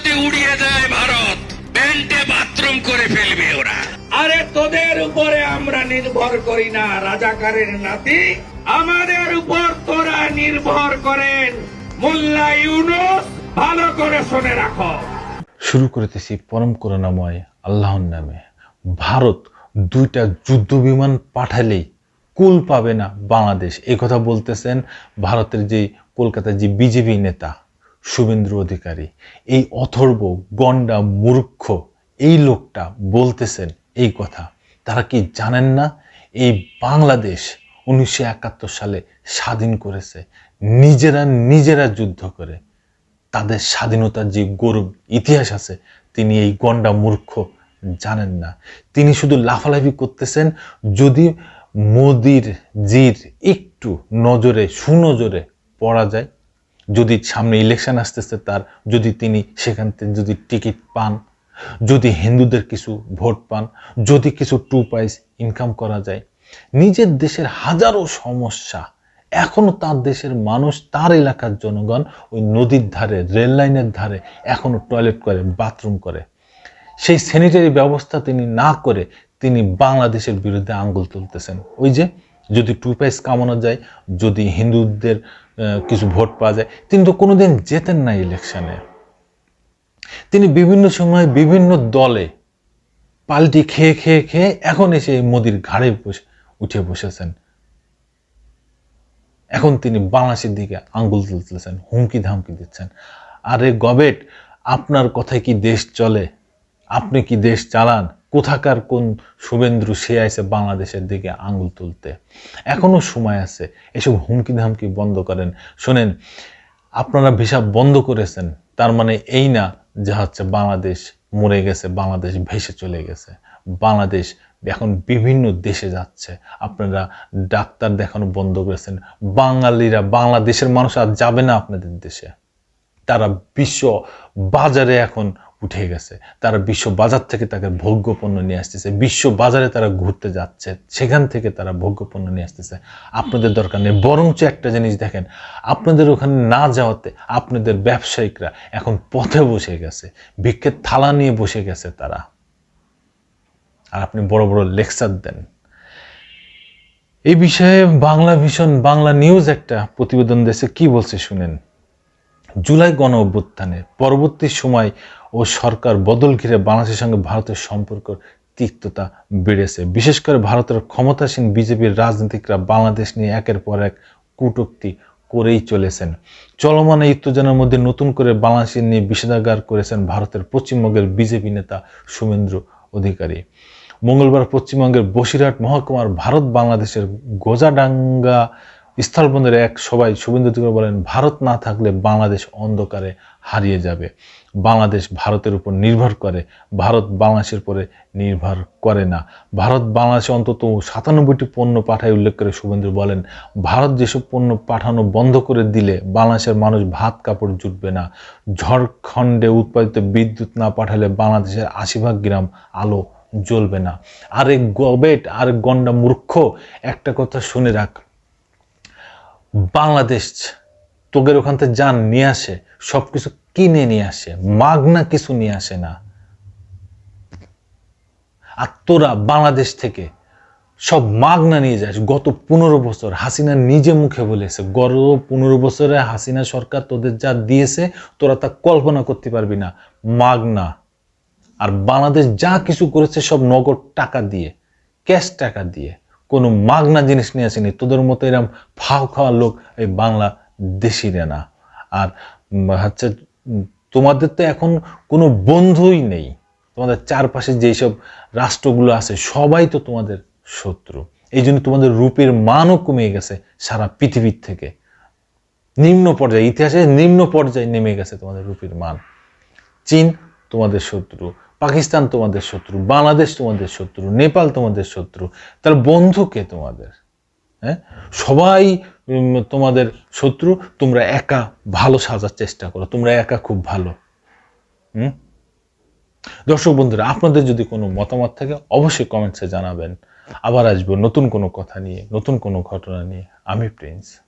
যদি উড়িয়ে দেয় ভারত পেন্টে বাথরুম করে ফেলবে ওরা। আরে তোদের উপরে আমরা নির্ভর করি না রাজাকারের নাতি। আমাদের উপর তোরা নির্ভর করেন। মোল্লা ইউনুস ভালো করে শুনে রাখো। শুরু করিতেছি পরম করুণাময় আল্লাহর নামে। ভারত দুইটা যুদ্ধ বিমান পাঠালেই কুল পাবে না বাংলাদেশ। এই কথা বলতেছেন ভারতের যে কলকাতার যে বিজেপি নেতা। শুভেন্দু অধিকারী। এই অথর্ব, গন্ডা, মূর্খ এই লোকটা বলতেছেন এই কথা। তারা কি জানেন না? এই বাংলাদেশ উনিশশো একাত্তর সালে স্বাধীন করেছে। নিজেরা নিজেরা যুদ্ধ করে। তাদের স্বাধীনতার যে গৌরব ইতিহাস আছে, তিনি এই গন্ডা, মূর্খ জানেন না। তিনি শুধু লাফালাফি করতেছেন, যদি মোদির জির একটু নজরে, সুনজরে পড়া যায় যদি সামনে ইলেকশন আসতেছে তার, যদি তিনি সেখান থেকে যদি টিকিট পান, যদি হিন্দুদের কিছু ভোট পান, যদি কিছু টু পাইস ইনকাম করা যায়, নিজের দেশের হাজারো সমস্যা এখনও তার দেশের মানুষ, তার এলাকার জনগণ ওই নদীর ধারে রেল লাইনের ধারে এখনও টয়লেট করে বাথরুম করে। সেই স্যানিটারি ব্যবস্থা তিনি না করে তিনি বাংলাদেশের বিরুদ্ধে আঙ্গুল তুলতেছেন। ওই যে যদি টু পাইস কামানো যায়, যদি হিন্দুদের কিছু ভোট পাওয়া যায়। তিনি তো কোনোদিন যেতেন না ইলেকশনে। তিনি বিভিন্ন সময় বিভিন্ন দলে পাল্টি খেয়ে খেয়ে খেয়ে এখন এসে মোদির ঘাড়ে বসে, উঠে বসেছেন। এখন তিনি বাংলাদেশের দিকে আঙ্গুল তুলতেছেন, হুমকি ধামকি দিচ্ছেন। আরে গবেট, আপনার কথায় কি দেশ চলে? আপনি কি দেশ চালান? কোথাকার কোন শুভেন্দ্রু সে আছে বাংলাদেশের দিকে আঙ্গুল তুলতে? এখনও সময় আছে। এসব হুমকি ধামকি বন্ধ করেন। শোনেন, আপনারা ভিসা বন্ধ করেছেন, তার মানে এই না যে হচ্ছে বাংলাদেশ মরে গেছে, বাংলাদেশ ভেসে চলে গেছে। বাংলাদেশ এখন বিভিন্ন দেশে যাচ্ছে। আপনারা ডাক্তার দেখানো বন্ধ করেছেন। বাঙালিরা, বাংলাদেশের মানুষ আর যাবে না আপনাদের দেশে। তারা বিশ্ব বাজারে এখন উঠে গেছে। তারা বিশ্ব বাজার থেকে তাকে ভোগ্যপণ্য নিয়ে আসতেছে। বিশ্ব বাজারে তারা ঘুরতে যাচ্ছে। সেখান থেকে তারা ভোগ্যপণ্য নিয়ে আসতেছে। আপনাদের দরকার নেই। বরঞ্চ একটা জিনিস দেখেন। আপনাদের ওখানে না যাওয়াতে আপনাদের ব্যবসায়িকরা এখন পথে বসে গেছে। ভিক্ষের থালা নিয়ে বসে গেছে তারা। আর আপনি বড় বড় লেকচার দেন। এই বিষয়ে বাংলা ভীষণ বাংলা নিউজ একটা প্রতিবেদন দেশে কি বলছে শুনেন? জুলাই গণ অভ্যুত্থানে পরবর্তী সময় ও সরকার বদল ঘিরে বাংলাদেশের সঙ্গে ভারতের সম্পর্ক তিক্ততা বেড়েছে। বিশেষ করে ভারতের ক্ষমতাসীন বিজেপির রাজনীতিকরা বাংলাদেশ নিয়ে একের পর এক কটূক্তি করেই চলেছেন। চলমান এই উত্তেজনার মধ্যে নতুন করে বাংলাদেশের নিয়ে বিষেধাগার করেছেন ভারতের পশ্চিমবঙ্গের বিজেপি নেতা সুমেন্দ্র অধিকারী। মঙ্গলবার পশ্চিমবঙ্গের বসিরহাট মহকুমার ভারত বাংলাদেশের গোজাডাঙ্গা স্থলবন্দরে এক সবাই শুভেন্দু অধিকারী বলেন, ভারত না থাকলে বাংলাদেশ অন্ধকারে হারিয়ে যাবে। বাংলাদেশ ভারতের উপর নির্ভর করে। ভারত বাংলাদেশের পরে নির্ভর করে না। ভারত বাংলাদেশে অন্তত সাতানব্বইটি পণ্য পাঠায় উল্লেখ করে শুভেন্দু বলেন, ভারত যেসব পণ্য পাঠানো বন্ধ করে দিলে বাংলাদেশের মানুষ ভাত কাপড় জুটবে না। ঝড়খণ্ডে উৎপাদিত বিদ্যুৎ না পাঠালে বাংলাদেশের আশি ভাগ গ্রাম আলো জ্বলবে না। আরে গবেট, আর গন্ডা মূর্খ, একটা কথা শুনে রাখ। বাংলাদেশ তোদের ওখান থেকে যান, নিয়ে আসে সব কিছু কিনে নিয়ে আসে, মাগনা কিছু নিয়ে আসে না। আর তোরা বাংলাদেশ থেকে সব মাগনা নিয়ে যাস, গত পনেরো বছর, হাসিনা নিজে মুখে বলেছে, গত পনেরো বছরে হাসিনা সরকার তোদের যা দিয়েছে, তোরা তা কল্পনা করতে পারবি না। মাগনা আর বাংলাদেশ যা কিছু করেছে, সব নগদ টাকা দিয়ে, ক্যাশ টাকা দিয়ে। কোনো মাগনা জিনিস নিয়ে আসেনি। তোদের মতো এরকম ফাও খাওয়া লোক এই বাংলা দেশিরা না। আর হচ্ছে তোমাদের তো এখন কোনো বন্ধুই নেই। তোমাদের চারপাশে যেসব রাষ্ট্রগুলো আছে, সবাই তো তোমাদের শত্রু। এই জন্য তোমাদের রূপের মানও কমে গেছে সারা পৃথিবীর থেকে। নিম্ন পর্যায়ে ইতিহাসে নিম্ন পর্যায়ে নেমে গেছে তোমাদের রূপের মান। চীন তোমাদের শত্রু। পাকিস্তান তোমাদের শত্রু, বাংলাদেশ তোমাদের শত্রু, নেপাল তোমাদের শত্রু তার বন্ধু কে তোমাদের? হ্যাঁ? সবাই তোমাদের শত্রু, তোমরা একা ভালো সাজার চেষ্টা করো, তোমরা একা খুব ভালো। হুম? দর্শক বন্ধুরা, আপনাদের যদি কোনো মতামত থাকে, অবশ্যই কমেন্টসে জানাবেন। আবার আসব নতুন কোনো কথা নিয়ে, নতুন কোনো ঘটনা নিয়ে। আমি প্রিন্স।